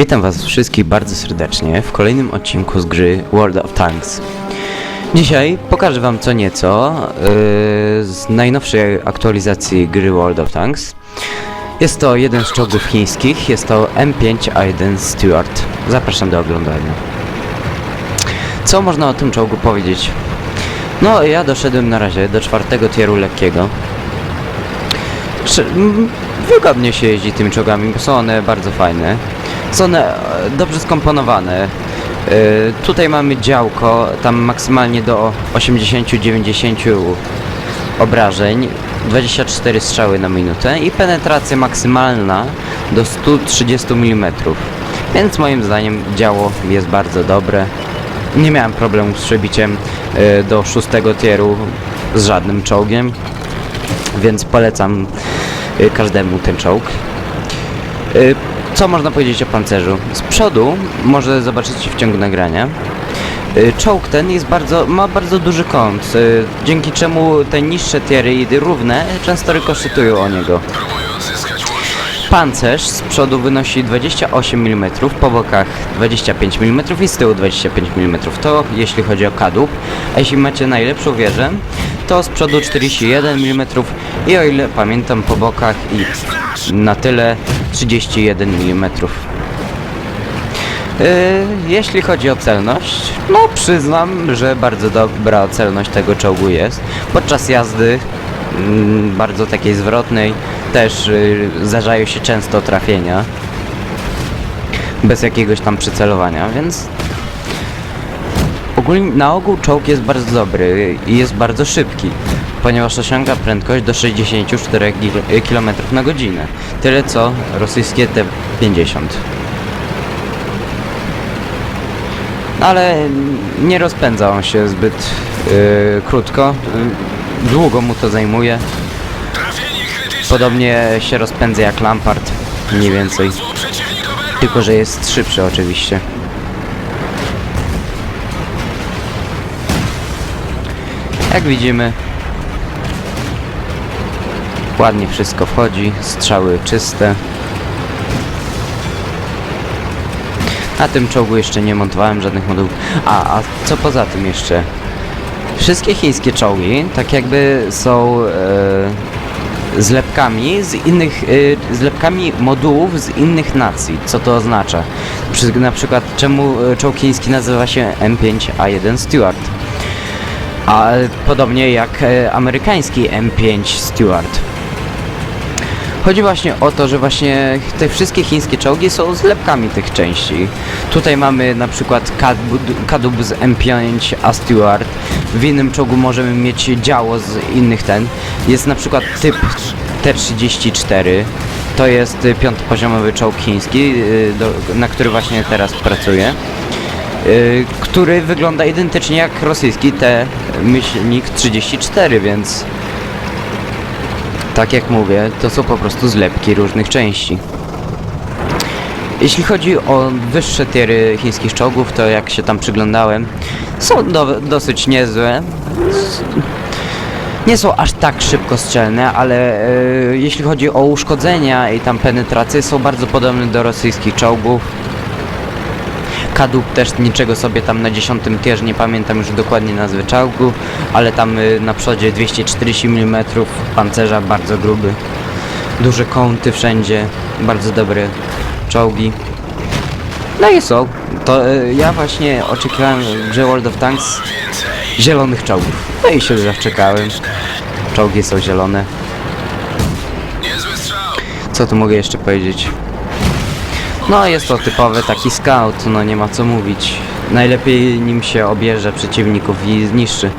Witam Was wszystkich bardzo serdecznie w kolejnym odcinku z gry World of Tanks. Dzisiaj pokażę Wam co nieco yy, z najnowszej aktualizacji gry World of Tanks. Jest to jeden z czołgów chińskich, jest to M5A1 Stuart. Zapraszam do oglądania. Co można o tym czołgu powiedzieć? No, ja doszedłem na razie do czwartego tieru lekkiego. Sz- m, Wygodnie się jeździ tymi czołgami, bo są one bardzo fajne. Są e, dobrze skomponowane. E, tutaj mamy działko, tam maksymalnie do 80-90 obrażeń, 24 strzały na minutę i penetracja maksymalna do 130 mm. Więc moim zdaniem działo jest bardzo dobre. Nie miałem problemu z przebiciem e, do szóstego tieru z żadnym czołgiem, więc polecam każdemu ten czołg. Co można powiedzieć o pancerzu? Z przodu, może zobaczycie w ciągu nagrania, y, czołg ten jest bardzo, ma bardzo duży kąt, y, dzięki czemu te niższe tiery równe często rykoszytują o niego. Pancerz z przodu wynosi 28 mm, po bokach 25 mm i z tyłu 25 mm. To jeśli chodzi o kadłub. A jeśli macie najlepszą wieżę, to z przodu 41 mm i o ile pamiętam po bokach i na tyle 31 mm. Yy, jeśli chodzi o celność, no przyznam, że bardzo dobra celność tego czołgu jest. Podczas jazdy mm, bardzo takiej zwrotnej też y, zdarzają się często trafienia bez jakiegoś tam przycelowania, więc ogólnie na ogół czołg jest bardzo dobry i jest bardzo szybki, ponieważ osiąga prędkość do 64 km na godzinę. Tyle co rosyjskie T-50. Ale nie rozpędza on się zbyt y, krótko. Y, długo mu to zajmuje. Podobnie się rozpędza jak Lampard, mniej więcej. Tylko, że jest szybszy oczywiście. Jak widzimy, ładnie wszystko wchodzi, strzały czyste. Na tym czołgu jeszcze nie montowałem żadnych modułów. A, a co poza tym jeszcze? Wszystkie chińskie czołgi tak jakby są e, zlepkami z innych, e, zlepkami modułów z innych nacji. Co to oznacza? Przy, na przykład czemu e, czołg chiński nazywa się M5A1 Stuart? A podobnie jak e, amerykański M5 Stuart. Chodzi właśnie o to, że właśnie te wszystkie chińskie czołgi są zlepkami tych części. Tutaj mamy na przykład kadłub, z M5 A Stuart. W innym czołgu możemy mieć działo z innych ten. Jest na przykład typ T-34. To jest piątopoziomowy czołg chiński, y, do, na który właśnie teraz pracuję. Y, Który wygląda identycznie jak rosyjski T-myślnik 34, więc tak jak mówię, to są po prostu zlepki różnych części. Jeśli chodzi o wyższe tiery chińskich czołgów, to jak się tam przyglądałem, są do, dosyć niezłe. Nie są aż tak szybko strzelne, ale e, jeśli chodzi o uszkodzenia i tam penetrację, są bardzo podobne do rosyjskich czołgów. Kadłub też niczego sobie tam na 10 tierze, nie pamiętam już dokładnie nazwy czołgu, ale tam y, na przodzie 240 mm pancerza, bardzo gruby. Duże kąty wszędzie, bardzo dobre czołgi. No i są. To y, ja właśnie oczekiwałem w World of Tanks zielonych czołgów. No i się zaczekałem. Czołgi są zielone. Co tu mogę jeszcze powiedzieć? No jest to typowy taki scout, no nie ma co mówić. Najlepiej nim się obierze przeciwników i zniszczy.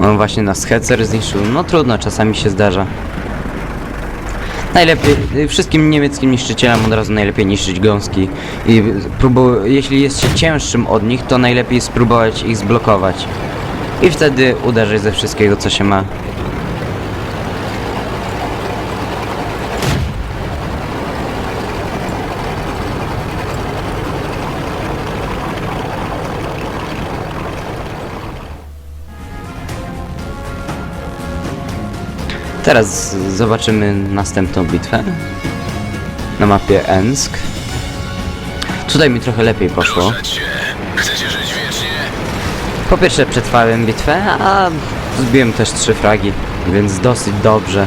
On właśnie nas Hecer zniszczył, no trudno, czasami się zdarza. Najlepiej, y, wszystkim niemieckim niszczycielom od razu najlepiej niszczyć gąski i jeśli jest się cięższym od nich, to najlepiej spróbować ich zblokować. I wtedy uderzyć ze wszystkiego, co się ma. Teraz zobaczymy następną bitwę na mapie Ensk. Tutaj mi trochę lepiej poszło. Po pierwsze przetrwałem bitwę, a zbiłem też trzy fragi, więc dosyć dobrze.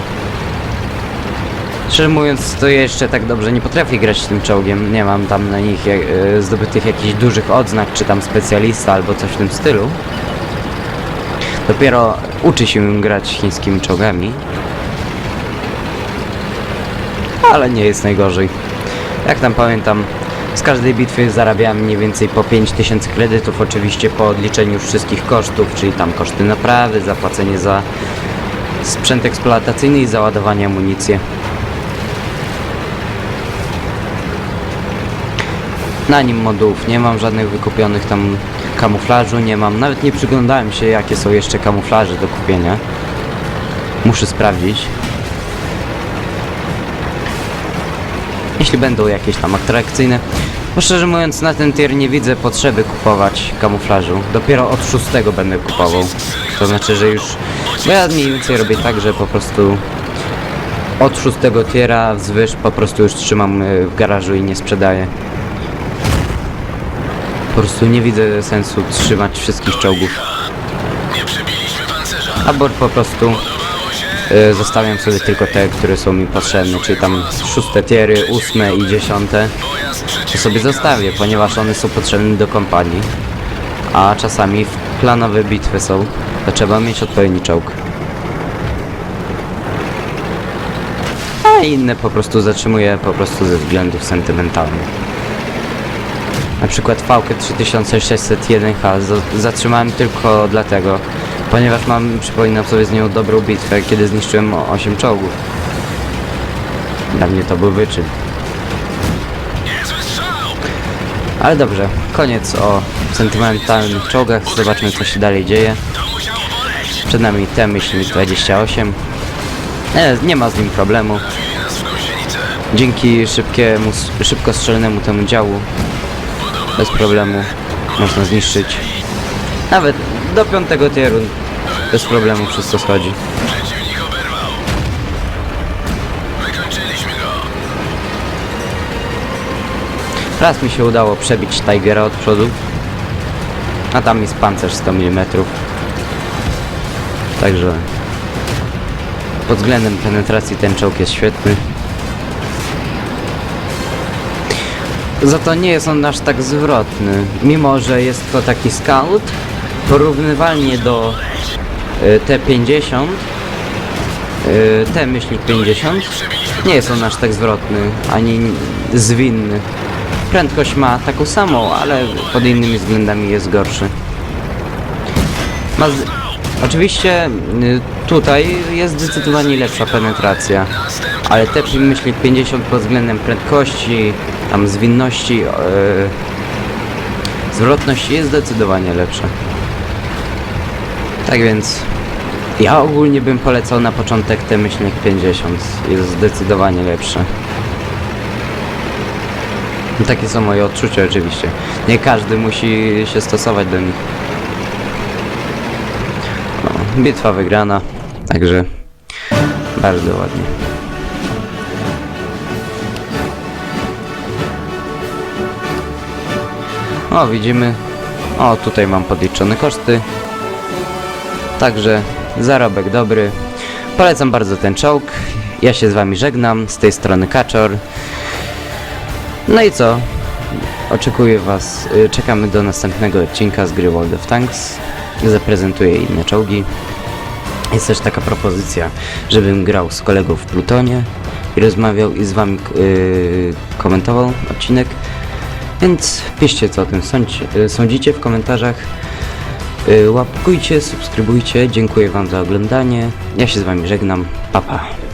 Szczerze mówiąc, to jeszcze tak dobrze nie potrafię grać tym czołgiem. Nie mam tam na nich e, zdobytych jakichś dużych odznak, czy tam specjalista albo coś w tym stylu. Dopiero uczy się grać chińskimi czołgami. Ale nie jest najgorzej. Jak tam pamiętam, z każdej bitwy zarabiałem mniej więcej po 5000 kredytów, oczywiście po odliczeniu wszystkich kosztów, czyli tam koszty naprawy, zapłacenie za sprzęt eksploatacyjny i załadowanie amunicję. Na nim modułów nie mam żadnych wykupionych tam kamuflażu, nie mam. Nawet nie przyglądałem się jakie są jeszcze kamuflaże do kupienia. Muszę sprawdzić. Jeśli będą jakieś tam atrakcyjne. Bo szczerze mówiąc na ten tier nie widzę potrzeby kupować kamuflażu. Dopiero od szóstego będę kupował. To znaczy, że już... Bo ja mniej więcej robię tak, że po prostu od szóstego tiera wzwyż po prostu już trzymam y, w garażu i nie sprzedaję. Po prostu nie widzę sensu trzymać wszystkich czołgów. Albo po prostu y, zostawiam sobie tylko te, które są mi potrzebne, czyli tam szóste tiery, ósme i dziesiąte. To sobie zostawię, ponieważ one są potrzebne do kompanii. A czasami w planowe bitwy są, to trzeba mieć odpowiedni czołg. A inne po prostu zatrzymuję po prostu ze względów sentymentalnych. Na przykład Fałkę 3601H za- zatrzymałem tylko dlatego, ponieważ mam, przypominam sobie z nią dobrą bitwę, kiedy zniszczyłem 8 czołgów. Dla mnie to był wyczyn. Ale dobrze, koniec o sentymentalnych czołgach. Zobaczmy co się dalej dzieje. Przed nami T-myśl 28. E, nie ma z nim problemu. Dzięki szybkiemu, szybko strzelnemu temu działu bez problemu można zniszczyć. Nawet do piątego tieru bez problemu wszystko schodzi. Przeciwnik oberwał. Wykończyliśmy go. Raz mi się udało przebić Tigera od przodu. A tam jest pancerz 100 mm. Także pod względem penetracji ten czołg jest świetny. Za to nie jest on aż tak zwrotny, mimo że jest to taki scout porównywalnie do y, T50 y, T-myślnik 50 nie jest on aż tak zwrotny, ani zwinny. Prędkość ma taką samą, ale pod innymi względami jest gorszy. Ma. Oczywiście y, tutaj jest zdecydowanie lepsza penetracja, ale te myśli 50 pod względem prędkości, tam zwinności, yy, zwrotności jest zdecydowanie lepsza. Tak więc ja ogólnie bym polecał na początek te myślnik 50, jest zdecydowanie lepsze. Takie są moje odczucia oczywiście. Nie każdy musi się stosować do nich. Bitwa wygrana, także bardzo ładnie. O, widzimy. O, tutaj mam podliczone koszty. Także zarobek dobry. Polecam bardzo ten czołg. Ja się z wami żegnam. Z tej strony Kaczor. No i co? Oczekuję was. y, Czekamy do następnego odcinka z gry World of Tanks. Zaprezentuję inne czołgi. Jest też taka propozycja, żebym grał z kolegą w Plutonie i rozmawiał i z wami yy, komentował odcinek. Więc piszcie co o tym sądź, y, sądzicie w komentarzach. Y, Łapkujcie, subskrybujcie. Dziękuję wam za oglądanie. Ja się z wami żegnam. Pa pa.